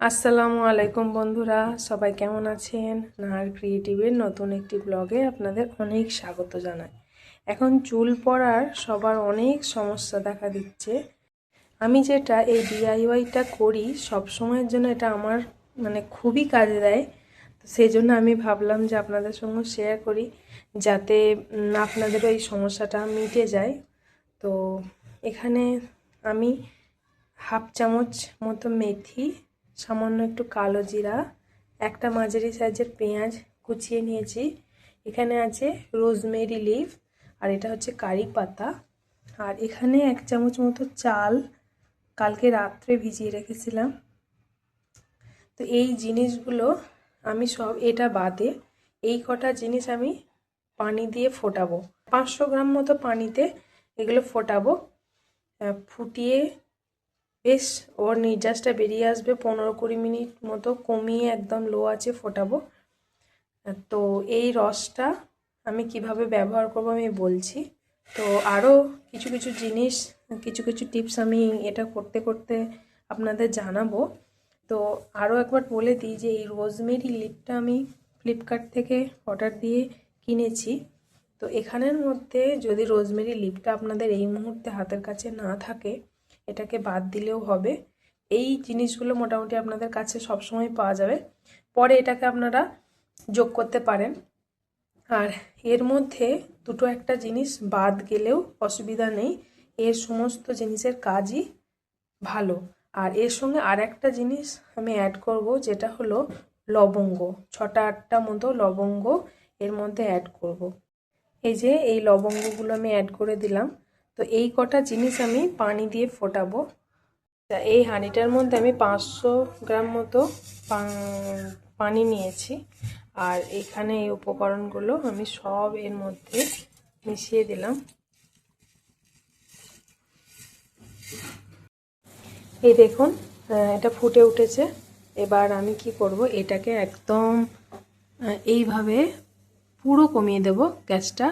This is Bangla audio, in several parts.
আসসালামু আলাইকুম বন্ধুরা সবাই কেমন আছেন? নাহার ক্রিয়েটিভের নতুন একটি ব্লগে আপনাদের অনেক স্বাগত জানাই। এখন চুল পড়ার সবার অনেক সমস্যা দেখা দিচ্ছে। আমি যেটা এই ডিআইওয়াইটা করি সব সময়ের জন্য এটা আমার মানে খুবই কাজে দেয়। তো সেই জন্য আমি ভাবলাম যে আপনাদের সঙ্গে শেয়ার করি যাতে উম, আপনাদেরও এই সমস্যাটা মিটে যায়। তো এখানে আমি হাফ চামচ মতো মেথি সামান্য একটু কালো জিরা, একটা মাঝারি সাইজের পেঁয়াজ কুচিয়ে নিয়েছি। এখানে আছে রোজমেরি লিভ আর এটা হচ্ছে কারি পাতা। আর এখানে এক চামচ মতো চাল কালকে রাত্রে ভিজিয়ে রেখেছিলাম। তো এই জিনিসগুলো আমি সব এটা বাদে এই কটা জিনিস আমি পানি দিয়ে ফোটাবো। পাঁচশো গ্রাম মতো পানিতে এগুলো ফোটাবো ফুটিয়ে বেশ ওর নির্যাসটা বেরিয়ে আসবে, পনেরো কুড়ি মিনিট মতো কমিয়ে একদম লো আছে ফোটাবো। তো এই রসটা আমি কীভাবে ব্যবহার করব আমি বলছি। তো আরও কিছু কিছু জিনিস, কিছু কিছু টিপস আমি এটা করতে করতে আপনাদের জানাব। তো আরও একবার বলে দিই যে এই রোজমেরি লিপটা আমি ফ্লিপকার্ট থেকে অর্ডার দিয়ে কিনেছি। তো এখানের মধ্যে যদি রোজমেরি লিপটা আপনাদের এই মুহূর্তে হাতের কাছে না থাকে এটাকে বাদ দিলেও হবে। এই জিনিসগুলো মোটামুটি আপনাদের কাছে সবসময় পাওয়া যাবে। পরে এটাকে আপনারা যোগ করতে পারেন। আর এর মধ্যে দুটো একটা জিনিস বাদ গেলেও অসুবিধা নেই। এর সমস্ত জিনিসের কাজই ভালো। আর এর সঙ্গে আর একটা জিনিস আমি অ্যাড করব, যেটা হলো লবঙ্গ। ছটা আটটা মতো লবঙ্গ এর মধ্যে অ্যাড করব। এই যে এই লবঙ্গগুলো আমি অ্যাড করে দিলাম। তো এই কটা জিনিস আমি পানি দিয়ে ফোটাবো। তা এই হাঁড়িটার মধ্যে আমি পাঁচশো গ্রাম মতো পানি নিয়েছি। আর এখানে এই উপকরণগুলো আমি সব এর মধ্যে মিশিয়ে দিলাম। এই দেখুন এটা ফুটে উঠেছে। এবার আমি কি করব, এটাকে একদম এইভাবে পুরো কমিয়ে দেব গ্যাসটা।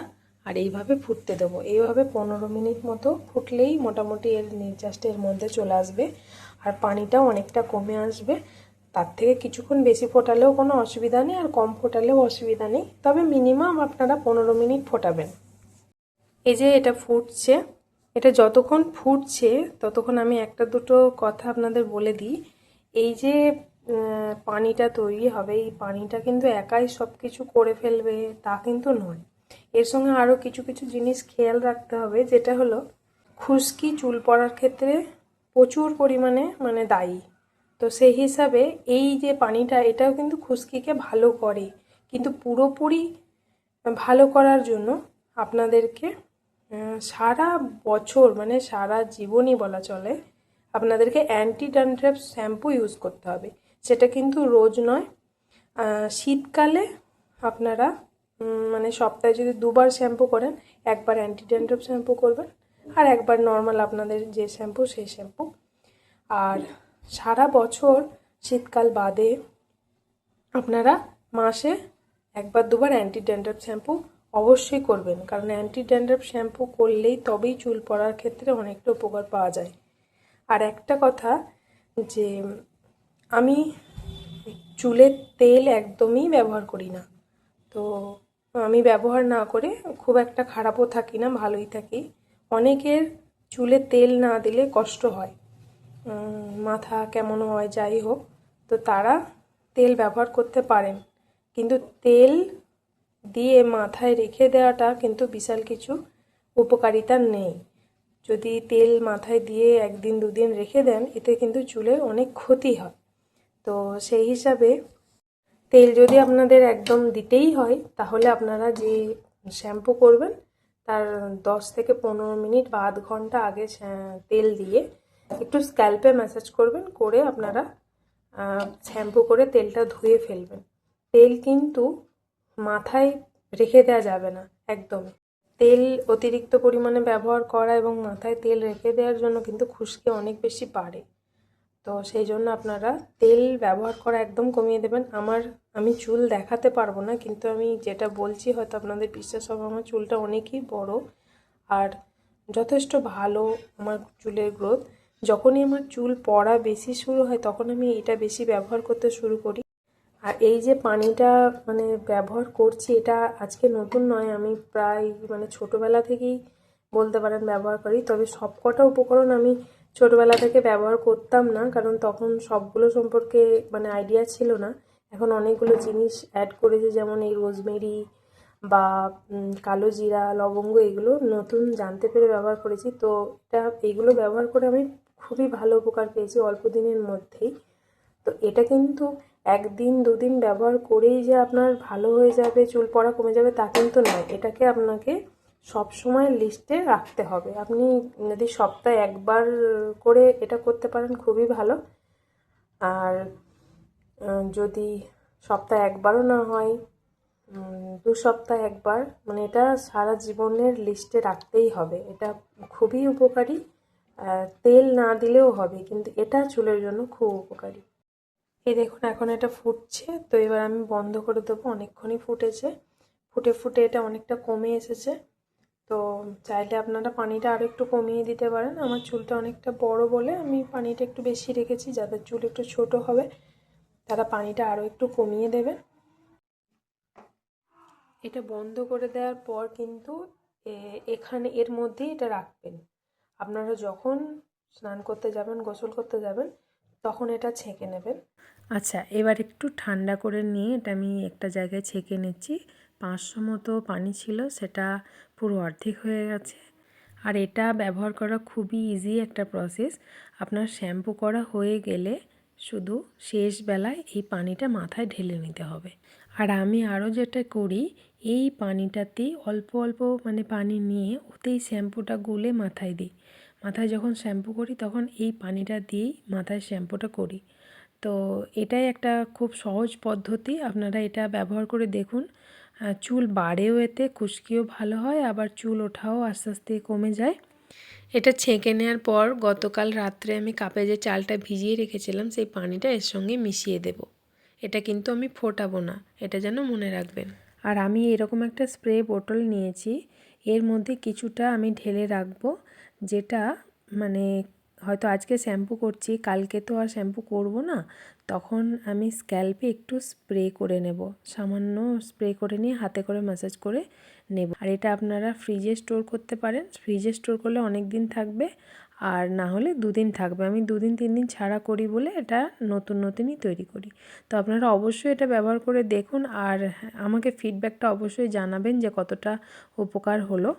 আর এইভাবে ফুটতে দেবো। এইভাবে পনেরো মিনিট মতো ফুটলেই মোটামুটি এর নির্যাসটা এর মধ্যে চলে আসবে আর পানিটাও অনেকটা কমে আসবে। তার থেকে কিছুক্ষণ বেশি ফোটালেও কোনো অসুবিধা নেই আর কম ফোটালেও অসুবিধা নেই। তবে মিনিমাম আপনারা পনেরো মিনিট ফোটাবেন। এই যে এটা ফুটছে, এটা যতক্ষণ ফুটছে ততক্ষণ আমি একটা দুটো কথা আপনাদের বলে দিই। এই যে পানিটা তৈরি হবে, এই পানিটা কিন্তু একাই সব কিছু করে ফেলবে তা কিন্তু নয়। এর সঙ্গে আরও কিছু কিছু জিনিস খেয়াল রাখতে হবে, যেটা হলো খুশকি চুল পড়ার ক্ষেত্রে প্রচুর পরিমাণে মানে দায়ী। তো সেই হিসাবে এই যে পানিটা, এটাও কিন্তু খুশকিকে ভালো করে। কিন্তু পুরোপুরি ভালো করার জন্য আপনাদেরকে সারা বছর মানে সারা জীবনই বলা চলে, আপনাদেরকে অ্যান্টি ড্যান্ড্রাফ শ্যাম্পু ইউজ করতে হবে। সেটা কিন্তু রোজ নয় শীতকালে আপনারা মানে সপ্তাহে যদি দুবার শ্যাম্পু করেন, একবার অ্যান্টি ড্যান্ড্রাফ শ্যাম্পু করবেন আর একবার নর্মাল আপনাদের যে শ্যাম্পু, সেই শ্যাম্পু। আর সারা বছর শীতকাল বাদে আপনারা মাসে একবার, দুবার অ্যান্টি ড্যান্ড্রাফ শ্যাম্পু অবশ্যই করবেন। কারণ অ্যান্টি ড্যান্ড্রাফ শ্যাম্পু করলেই তবেই চুল পড়ার ক্ষেত্রে অনেকটা উপকার পাওয়া যায়। আর একটা কথা যে, আমি চুলের তেল একদমই ব্যবহার করি না। তো আমি ব্যবহার না করে খুব একটা খারাপও থাকি না, ভালোই থাকি। অনেকের চুলে তেল না দিলে কষ্ট হয়। মাথা কেমন হয়, যাই হোক। তো তারা তেল ব্যবহার করতে পারেন। কিন্তু তেল দিয়ে মাথায় রেখে দেওয়াটা কিন্তু বিশাল কিছু উপকারিতা নেই। যদি তেল মাথায় দিয়ে একদিন দুদিন রেখে দেন, এতে কিন্তু চুলের অনেক ক্ষতি হয়। তো সেই হিসাবে তেল যদি আপনাদের একদম দিতেই হয়, তাহলে আপনারা যে শ্যাম্পু করবেন, তার দশ থেকে পনেরো মিনিট বা আধ ঘণ্টা আগে তেল দিয়ে একটু স্ক্যাল্পে ম্যাসাজ করবেন, করে আপনারা শ্যাম্পু করে তেলটা ধুয়ে ফেলবেন। তেল কিন্তু মাথায় রেখে দেওয়া যাবে না একদম তেল অতিরিক্ত পরিমাণে ব্যবহার করা এবং মাথায় তেল রেখে দেওয়ার জন্য কিন্তু খুশকি অনেক বেশি বাড়ে। তো সেই জন্য আপনারা তেল ব্যবহার করা একদম কমিয়ে দেবেন। আমার, আমি চুল দেখাতে পারব না, কিন্তু আমি যেটা বলছি হয়তো আপনাদের বিশ্বাস হবে আমার চুলটা অনেকই বড় আর যথেষ্ট ভালো আমার চুলের গ্রোথ যখনই আমার চুল পড়া বেশি শুরু হয়, তখন আমি এটা বেশি ব্যবহার করতে শুরু করি। আর এই যে পানিটা মানে ব্যবহার করছি, এটা আজকে নতুন নয়, আমি প্রায় মানে ছোটোবেলা থেকেই বলতে পারেন ব্যবহার করি। তবে সবকটা উপকরণ আমি ছোটোবেলা থেকে ব্যবহার করতাম না, কারণ তখন সবগুলো সম্পর্কে মানে আইডিয়া ছিল না। এখন অনেকগুলো জিনিস অ্যাড করেছে, যেমন এই রোজমেরি বা কালো জিরা, লবঙ্গ, এগুলো নতুন জানতে পেরে ব্যবহার করেছি। তো এটা এইগুলো ব্যবহার করে আমি খুবই ভালো উপকার পেয়েছি অল্প দিনের মধ্যেই। তো এটা কিন্তু একদিন, দুদিন ব্যবহার করেই যে আপনার ভালো হয়ে যাবে, চুল পড়া কমে যাবে তা কিন্তু নয়। এটাকে আপনাকে সব সময় লিস্টে রাখতে হবে। আপনি যদি সপ্তাহে একবার করে এটা করতে পারেন, খুবই ভালো। আর যদি সপ্তাহে একবারও না হয় দু সপ্তাহ একবার মানে এটা সারা জীবনের লিস্টে রাখতেই হবে। এটা খুবই উপকারী। তেল না দিলেও হবে, কিন্তু এটা চুলের জন্য খুব উপকারী। এই দেখুন, এখন এটা ফুটছে। তো এবার আমি বন্ধ করে দেবো। অনেকক্ষণই ফুটেছে। ফুটে ফুটে এটা অনেকটা কমে এসেছে। তো চাইলে আপনারা পানিটা আরও একটু কমিয়ে দিতে পারেন। আমার চুলটা অনেকটা বড় বলে আমি পানিটা একটু বেশি রেখেছি যাদের চুল একটু ছোট হবে। তারা পানিটা আরও একটু কমিয়ে দেবেন। এটা বন্ধ করে দেওয়ার পর কিন্তু এখানে এর মধ্যেই এটা রাখবেন। আপনারা যখন স্নান করতে যাবেন, গোসল করতে যাবেন, তখন এটা ছেঁকে নেবেন। আচ্ছা এবার একটু ঠান্ডা করে নিয়ে এটা আমি একটা জায়গায় ছেঁকে নিচ্ছি। পাঁচশো মতো পানি ছিল, সেটা পুরো অর্ধেক হয়ে গেছে। আর এটা ব্যবহার করা খুবই ইজি একটা প্রসেস আপনার শ্যাম্পু করা হয়ে গেলে শুধু শেষ বেলায় এই পানিটা মাথায় ঢেলে নিতে হবে। আর আমি আরও যেটা করি, এই পানিটাতেই অল্প অল্প মানে পানি নিয়ে ওতেই শ্যাম্পুটা গুলে মাথায় দিই। মাথায় যখন শ্যাম্পু করি, তখন এই পানিটা দিয়েই মাথায় শ্যাম্পুটা করি। তো এটাই একটা খুব সহজ পদ্ধতি। আপনারা এটা ব্যবহার করে দেখুন। চুল বাড়েও এতে, খুশকিও ভালো হয়, আবার চুল ওঠাও আস্তে আস্তে কমে যায়। এটা ছেঁকে নেওয়ার পর গতকাল রাত্রে আমি কাপে যে চালটা ভিজিয়ে রেখেছিলাম, সেই পানিটা এর সঙ্গে মিশিয়ে দেব। এটা কিন্তু আমি ফোটাবো না, এটা যেন মনে রাখবেন। আর আমি এরকম একটা স্প্রে বোটল নিয়েছি, এর মধ্যে কিছুটা আমি ঢেলে রাখব, যেটা মানে হয়তো আজকে শ্যাম্পু করছি, কালকে তো আর শ্যাম্পু করব না। তখন আমি স্ক্যাল্পে একটু স্প্রে করে নেব। সামান্য স্প্রে করে নিয়ে হাতে করে ম্যাসাজ করে নেব। আর এটা আপনারা ফ্রিজে স্টোর করতে পারেন। ফ্রিজে স্টোর করলে অনেক দিন থাকবে আর না হলে দুদিন থাকবে। আমি দুদিন তিন দিন ছাড়া করি বলে এটা নতুন, নতুনই তৈরি করি। তো আপনারা অবশ্যই এটা ব্যবহার করে দেখুন আর আমাকে ফিডব্যাকটা অবশ্যই জানাবেন যে কতটা উপকার হলো।